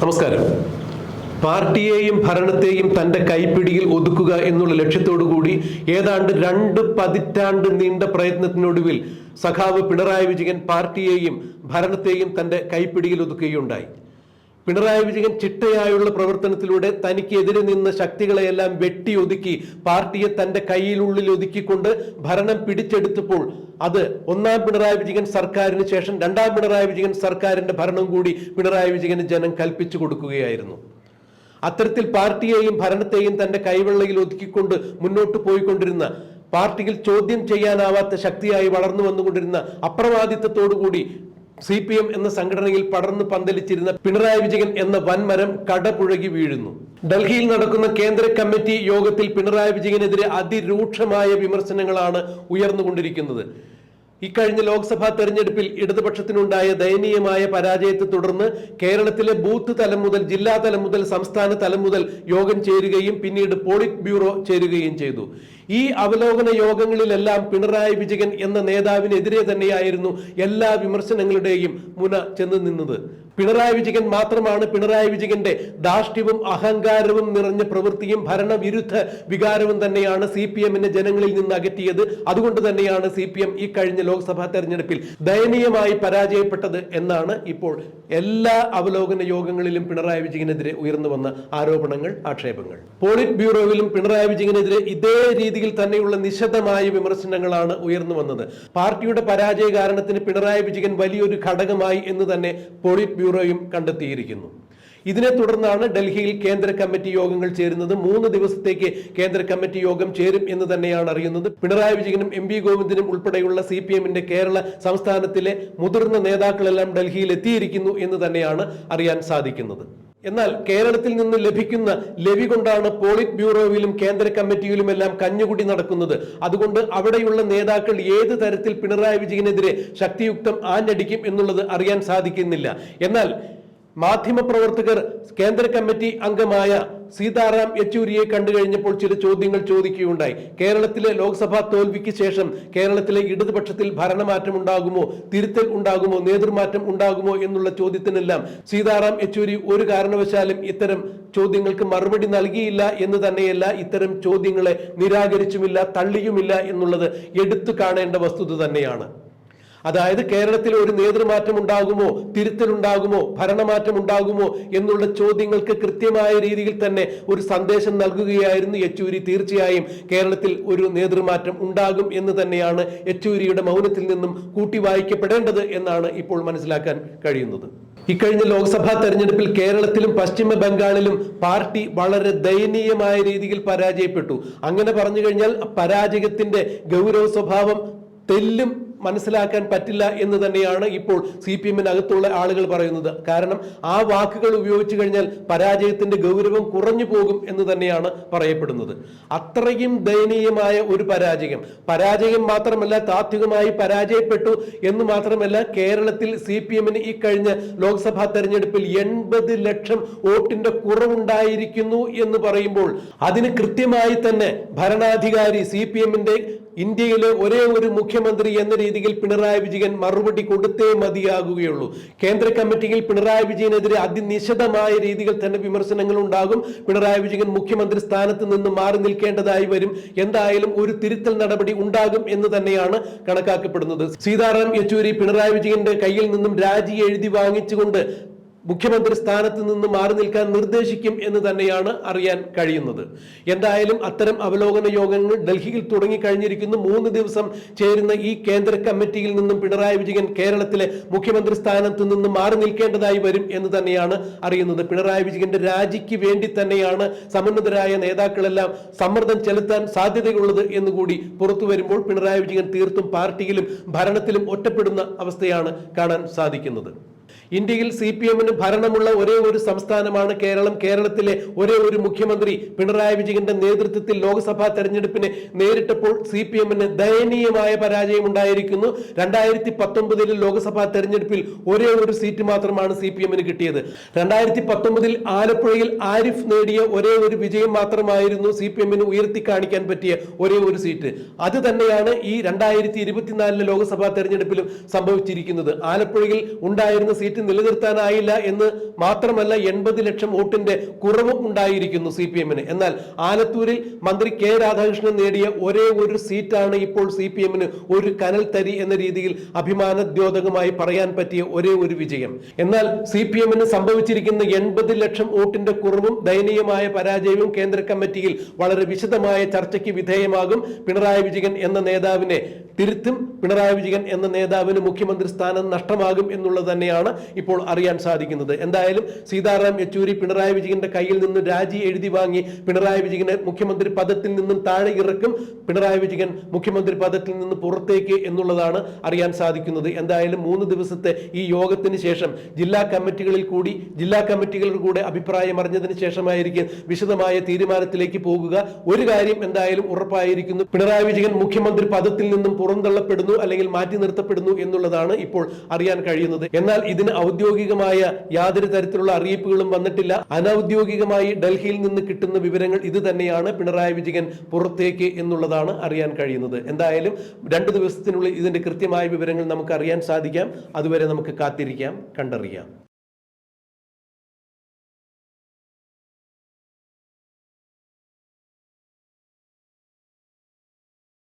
നമസ്കാരം. പാർട്ടിയെയും ഭരണത്തെയും തന്റെ കൈപ്പിടിയിൽ ഒതുക്കുക എന്നുള്ള ലക്ഷ്യത്തോടുകൂടി ഏതാണ്ട് രണ്ട് പതിറ്റാണ്ട് നീണ്ട പ്രയത്നത്തിനൊടുവിൽ സഖാവ് പിണറായി വിജയൻ പാർട്ടിയെയും ഭരണത്തെയും തന്റെ കൈപ്പിടിയിൽ ഒതുക്കുകയുണ്ടായി. പിണറായി വിജയൻ ചിട്ടയായുള്ള പ്രവർത്തനത്തിലൂടെ തനിക്കെതിരെ നിന്ന ശക്തികളെയെല്ലാം വെട്ടി ഒതുക്കി പാർട്ടിയെ തന്റെ കയ്യിലുള്ളിൽ ഒതുക്കിക്കൊണ്ട് ഭരണം പിടിച്ചെടുത്തപ്പോൾ അത് ഒന്നാം പിണറായി വിജയൻ സർക്കാരിന് ശേഷം രണ്ടാം പിണറായി വിജയൻ സർക്കാരിന്റെ ഭരണം കൂടി പിണറായി വിജയന് ജനം കൽപ്പിച്ചു കൊടുക്കുകയായിരുന്നു. അത്തരത്തിൽ പാർട്ടിയെയും ഭരണത്തെയും തന്റെ കൈവെള്ളയിൽ ഒതുക്കിക്കൊണ്ട് മുന്നോട്ട് പോയിക്കൊണ്ടിരുന്ന പാർട്ടിയിൽ ചോദ്യം ചെയ്യാനാവാത്ത ശക്തിയായി വളർന്നു വന്നുകൊണ്ടിരുന്ന അപ്രമാദിത്വത്തോടുകൂടി സി പി എം എന്ന സംഘടനയിൽ പടർന്നു പന്തലിച്ചിരുന്ന പിണറായി വിജയൻ എന്ന വൻമരം കടപുഴകി വീഴുന്നു. ഡൽഹിയിൽ നടക്കുന്ന കേന്ദ്ര കമ്മിറ്റി യോഗത്തിൽ പിണറായി വിജയനെതിരെ അതിരൂക്ഷമായ വിമർശനങ്ങളാണ് ഉയർന്നുകൊണ്ടിരിക്കുന്നത്. ഇക്കഴിഞ്ഞ ലോക്സഭാ തെരഞ്ഞെടുപ്പിൽ ഇടതുപക്ഷത്തിനുണ്ടായ ദയനീയമായ പരാജയത്തെ തുടർന്ന് കേരളത്തിലെ ബൂത്ത് തലം മുതൽ ജില്ലാ തലം മുതൽ സംസ്ഥാന തലം മുതൽ യോഗം ചേരുകയും പിന്നീട് പോളിറ്റ് ബ്യൂറോ ചേരുകയും ചെയ്തു. ഈ അവലോകന യോഗങ്ങളിലെല്ലാം പിണറായി വിജയൻ എന്ന നേതാവിനെതിരെ തന്നെയായിരുന്നു എല്ലാ വിമർശനങ്ങളുടെയും മുന ചെന്ന് നിന്നത്. പിണറായി വിജയൻ മാത്രമാണ് പിണറായി വിജയന്റെ ദാഷ്ട്യവും അഹങ്കാരവും നിറഞ്ഞ പ്രവൃത്തിയും ഭരണവിരുദ്ധ വികാരവും തന്നെയാണ് സി പി എമ്മിനെ ജനങ്ങളിൽ നിന്ന് അകറ്റിയത്. അതുകൊണ്ട് തന്നെയാണ് സി പി എം ഈ കഴിഞ്ഞ ലോക്സഭാ തെരഞ്ഞെടുപ്പിൽ ദയനീയമായി പരാജയപ്പെട്ടത് എന്നാണ് ഇപ്പോൾ എല്ലാ അവലോകന യോഗങ്ങളിലും പിണറായി വിജയനെതിരെ ഉയർന്നു വന്ന ആരോപണങ്ങൾ ആക്ഷേപങ്ങൾ. പോളിറ്റ് ബ്യൂറോയിലും പിണറായി വിജയനെതിരെ ഇതേ രീതിയിൽ തന്നെയുള്ള നിശബ്ദമായ വിമർശനങ്ങളാണ് ഉയർന്നു വന്നത്. പാർട്ടിയുടെ പരാജയ കാരണത്തിന് പിണറായി വിജയൻ വലിയൊരു ഘടകമായി എന്ന് തന്നെ പോളിറ്റ് ബ്യൂറോയും കണ്ടെത്തിയിരിക്കുന്നു. ഇതിനെ തുടർന്നാണ് ഡൽഹിയിൽ കേന്ദ്ര കമ്മിറ്റി യോഗങ്ങൾ ചേരുന്നത്. മൂന്ന് ദിവസത്തേക്ക് കേന്ദ്ര കമ്മിറ്റി യോഗം ചേരും എന്ന് തന്നെയാണ് അറിയുന്നത്. പിണറായി വിജയനും എം വി ഗോവിന്ദനും ഉൾപ്പെടെയുള്ള സി പി എമ്മിന്റെ കേരള സംസ്ഥാനത്തിലെ മുതിർന്ന നേതാക്കളെല്ലാം ഡൽഹിയിൽ എത്തിയിരിക്കുന്നു എന്ന് തന്നെയാണ് അറിയാൻ സാധിക്കുന്നത്. എന്നാൽ കേരളത്തിൽ നിന്ന് ലഭിക്കുന്ന ലവി കൊണ്ടാണ് പോളിറ്റ് ബ്യൂറോയിലും കേന്ദ്ര കമ്മിറ്റിയിലും എല്ലാം കഞ്ഞുകുടി നടക്കുന്നത്. അതുകൊണ്ട് അവിടെയുള്ള നേതാക്കൾ ഏത് തരത്തിൽ പിണറായി വിജയനെതിരെ ശക്തിയുക്തം ആഞ്ഞടിക്കും എന്നുള്ളത് അറിയാൻ സാധിക്കുന്നില്ല. എന്നാൽ മാധ്യമപ്രവർത്തകർ കേന്ദ്ര കമ്മിറ്റി അംഗമായ സീതാറാം യെച്ചൂരിയെ കണ്ടു കഴിഞ്ഞപ്പോൾ ചില ചോദ്യങ്ങൾ ചോദിക്കുകയുണ്ടായി. കേരളത്തിലെ ലോക്സഭാ തോൽവിക്ക് ശേഷം കേരളത്തിലെ ഇടതുപക്ഷത്തിൽ ഭരണമാറ്റം ഉണ്ടാകുമോ തിരുത്തൽ ഉണ്ടാകുമോ നേതൃമാറ്റം ഉണ്ടാകുമോ എന്നുള്ള ചോദ്യത്തിനെല്ലാം സീതാറാം യെച്ചൂരി ഒരു കാരണവശാലും ഇത്തരം ചോദ്യങ്ങൾക്ക് മറുപടി നൽകിയില്ല എന്ന് തന്നെയല്ല ഇത്തരം ചോദ്യങ്ങളെ നിരാകരിച്ചുമില്ല തള്ളിയുമില്ല എന്നുള്ളത് എടുത്തു കാണേണ്ട വസ്തുത തന്നെയാണ്. അതായത് കേരളത്തിൽ ഒരു നേതൃമാറ്റം ഉണ്ടാകുമോ തിരുത്തലുണ്ടാകുമോ? ഭരണമാറ്റം ഉണ്ടാകുമോ എന്നുള്ള ചോദ്യങ്ങൾക്ക് കൃത്യമായ രീതിയിൽ തന്നെ ഒരു സന്ദേശം നൽകുകയായിരുന്നു യെച്ചൂരി. തീർച്ചയായും കേരളത്തിൽ ഒരു നേതൃമാറ്റം ഉണ്ടാകും എന്ന് തന്നെയാണ് യെച്ചൂരിയുടെ മൗനത്തിൽ നിന്നും കൂട്ടി വായിക്കപ്പെടേണ്ടത് എന്നാണ് ഇപ്പോൾ മനസ്സിലാക്കാൻ കഴിയുന്നത്. ഇക്കഴിഞ്ഞ ലോക്സഭാ തെരഞ്ഞെടുപ്പിൽ കേരളത്തിലും പശ്ചിമ ബംഗാളിലും പാർട്ടി വളരെ ദയനീയമായ രീതിയിൽ പരാജയപ്പെട്ടു. അങ്ങനെ പറഞ്ഞു കഴിഞ്ഞാൽ പരാജയത്തിന്റെ ഗൗരവ സ്വഭാവം തെല്ലും മനസ്സിലാക്കാൻ പറ്റില്ല എന്ന് തന്നെയാണ് ഇപ്പോൾ സി പി എമ്മിനകത്തുള്ള ആളുകൾ പറയുന്നത്. കാരണം ആ വാക്കുകൾ ഉപയോഗിച്ചു കഴിഞ്ഞാൽ പരാജയത്തിന്റെ ഗൗരവം കുറഞ്ഞു പോകും എന്ന് തന്നെയാണ് പറയപ്പെടുന്നത്. അത്രയും ദയനീയമായ ഒരു പരാജയം. പരാജയം മാത്രമല്ല താത്വികമായി പരാജയപ്പെട്ടു എന്ന് മാത്രമല്ല കേരളത്തിൽ സി പി എമ്മിന് ഈ കഴിഞ്ഞ ലോക്സഭാ തെരഞ്ഞെടുപ്പിൽ എൺപത് ലക്ഷം വോട്ടിന്റെ കുറവുണ്ടായിരിക്കുന്നു എന്ന് പറയുമ്പോൾ അതിന് കൃത്യമായി തന്നെ ഭരണാധികാരി സി പി എമ്മിന്റെ ഇന്ത്യയിലെ ഒരേ ഒരു മുഖ്യമന്ത്രി എന്ന രീതിയിൽ പിണറായി വിജയൻ മറുപടി കൊടുത്തേ മതിയാകുകയുള്ളൂ. കേന്ദ്ര കമ്മിറ്റിയിൽ പിണറായി വിജയനെതിരെ അതിനിശിതമായ രീതിയിൽ തന്നെ വിമർശനങ്ങൾ ഉണ്ടാകും പിണറായി വിജയൻ മുഖ്യമന്ത്രി സ്ഥാനത്ത് നിന്ന് മാറി നിൽക്കേണ്ടതായി വരും. എന്തായാലും ഒരു തിരുത്തൽ നടപടി ഉണ്ടാകും എന്ന് തന്നെയാണ് കണക്കാക്കപ്പെടുന്നത്. സീതാറാം യെച്ചൂരി പിണറായി വിജയന്റെ കയ്യിൽ നിന്നും രാജി എഴുതി വാങ്ങിച്ചുകൊണ്ട് മുഖ്യമന്ത്രി സ്ഥാനത്ത് നിന്ന് മാറി നിൽക്കാൻ നിർദ്ദേശിക്കും എന്ന് തന്നെയാണ് അറിയാൻ കഴിയുന്നത്. എന്തായാലും അത്തരം അവലോകന യോഗങ്ങൾ ഡൽഹിയിൽ തുടങ്ങിക്കഴിഞ്ഞിരിക്കുന്നു. മൂന്ന് ദിവസം ചേരുന്ന ഈ കേന്ദ്ര കമ്മിറ്റിയിൽ നിന്നും പിണറായി വിജയൻ കേരളത്തിലെ മുഖ്യമന്ത്രി സ്ഥാനത്ത് നിന്ന് മാറി നിൽക്കേണ്ടതായി വരും എന്ന് തന്നെയാണ് അറിയുന്നത്. പിണറായി വിജയന്റെ രാജിക്ക് വേണ്ടി തന്നെയാണ് സമുന്നതരായ നേതാക്കളെല്ലാം സമ്മർദ്ദം ചെലുത്താൻ സാധ്യതയുള്ളത് എന്നുകൂടി പുറത്തു വരുമ്പോൾ പിണറായി വിജയൻ തീർത്തും പാർട്ടിയിലും ഭരണത്തിലും ഒറ്റപ്പെടുന്ന അവസ്ഥയാണ് കാണാൻ സാധിക്കുന്നത്. ഇന്ത്യയിൽ സി പി എമ്മിന് ഭരണമുള്ള ഒരേ ഒരു സംസ്ഥാനമാണ് കേരളം. കേരളത്തിലെ ഒരേ ഒരു മുഖ്യമന്ത്രി പിണറായി വിജയന്റെ നേതൃത്വത്തിൽ ലോക്സഭാ തെരഞ്ഞെടുപ്പിനെ നേരിട്ടപ്പോൾ സി പി എമ്മിന് ദയനീയമായ പരാജയം ഉണ്ടായിരിക്കുന്നു. രണ്ടായിരത്തി പത്തൊമ്പതിലെ ലോക്സഭാ തെരഞ്ഞെടുപ്പിൽ ഒരേ ഒരു സീറ്റ് മാത്രമാണ് സി പി എമ്മിന് കിട്ടിയത്. രണ്ടായിരത്തി പത്തൊമ്പതിൽ ആലപ്പുഴയിൽ ആരിഫ് നേടിയ ഒരേ ഒരു വിജയം മാത്രമായിരുന്നു സി പി എമ്മിന് ഉയർത്തി കാണിക്കാൻ പറ്റിയ ഒരേ ഒരു സീറ്റ്. അത് തന്നെയാണ് ഈ രണ്ടായിരത്തി ഇരുപത്തിനാലിലെ ലോക്സഭാ തെരഞ്ഞെടുപ്പിലും സംഭവിച്ചിരിക്കുന്നത്. ആലപ്പുഴയിൽ ഉണ്ടായിരുന്ന സീറ്റ് സീറ്റ് നിലനിർത്താനായില്ല എന്ന് മാത്രമല്ല എൺപത് ലക്ഷം വോട്ടിന്റെ കുറവും ഉണ്ടായിരിക്കുന്നു സി പി എമ്മിന്. എന്നാൽ ആലത്തൂരിൽ മന്ത്രി കെ രാധാകൃഷ്ണൻ നേടിയ ഒരേ ഒരു സീറ്റാണ് ഇപ്പോൾ സി പി എമ്മിന് ഒരു കനൽ തരി എന്ന രീതിയിൽ അഭിമാനദ്യോതകമായി പറയാൻ പറ്റിയ ഒരേ ഒരു വിജയം. എന്നാൽ സി പി എമ്മിന് സംഭവിച്ചിരിക്കുന്ന എൺപത് ലക്ഷം വോട്ടിന്റെ കുറവും ദയനീയമായ പരാജയവും കേന്ദ്ര കമ്മിറ്റിയിൽ വളരെ വിശദമായ ചർച്ചയ്ക്ക് വിധേയമാകും പിണറായി വിജയൻ എന്ന നേതാവിനെ തിരുത്തും പിണറായി വിജയൻ എന്ന നേതാവിന് മുഖ്യമന്ത്രി സ്ഥാനം നഷ്ടമാകും എന്നുള്ളത് തന്നെയാണ് ഇപ്പോൾ അറിയാൻ സാധിക്കുന്നത്. എന്തായാലും സീതാറാം യെച്ചൂരി പിണറായി വിജയന്റെ കയ്യിൽ നിന്ന് രാജി എഴുതി വാങ്ങി പിണറായി വിജയനെ മുഖ്യമന്ത്രി പദത്തിൽ നിന്നും താഴെ ഇറക്കും പിണറായി വിജയൻ മുഖ്യമന്ത്രി പദത്തിൽ നിന്ന് പുറത്തേക്ക് എന്നുള്ളതാണ് അറിയാൻ സാധിക്കുന്നത്. എന്തായാലും മൂന്ന് ദിവസത്തെ ഈ യോഗത്തിന് ശേഷം ജില്ലാ കമ്മിറ്റികളിൽ കൂടി ജില്ലാ കമ്മിറ്റികളുടെ കൂടെ അഭിപ്രായം അറിഞ്ഞതിന് ശേഷമായിരിക്കും വിശദമായ തീരുമാനത്തിലേക്ക് പോകുക. ഒരു കാര്യം എന്തായാലും ഉറപ്പായിരിക്കുന്നു. പിണറായി വിജയൻ മുഖ്യമന്ത്രി പദത്തിൽ നിന്നും പുറന്തള്ളപ്പെടുന്നു. അല്ലെങ്കിൽ മാറ്റി നിർത്തപ്പെടുന്നു എന്നുള്ളതാണ് ഇപ്പോൾ അറിയാൻ കഴിയുന്നത്. എന്നാൽ ഇതിന് ഔദ്യോഗികമായ യാതൊരു തരത്തിലുള്ള അറിയിപ്പുകളും വന്നിട്ടില്ല. അനൌദ്യോഗികമായി ഡൽഹിയിൽ നിന്ന് കിട്ടുന്ന വിവരങ്ങൾ ഇത് തന്നെയാണ്. പിണറായി വിജയൻ പുറത്തേക്ക് എന്നുള്ളതാണ് അറിയാൻ കഴിയുന്നത്. എന്തായാലും രണ്ടു ദിവസത്തിനുള്ളിൽ ഇതിന്റെ കൃത്യമായ വിവരങ്ങൾ നമുക്ക് അറിയാൻ സാധിക്കാം. അതുവരെ നമുക്ക് കാത്തിരിക്കാം കണ്ടറിയാം.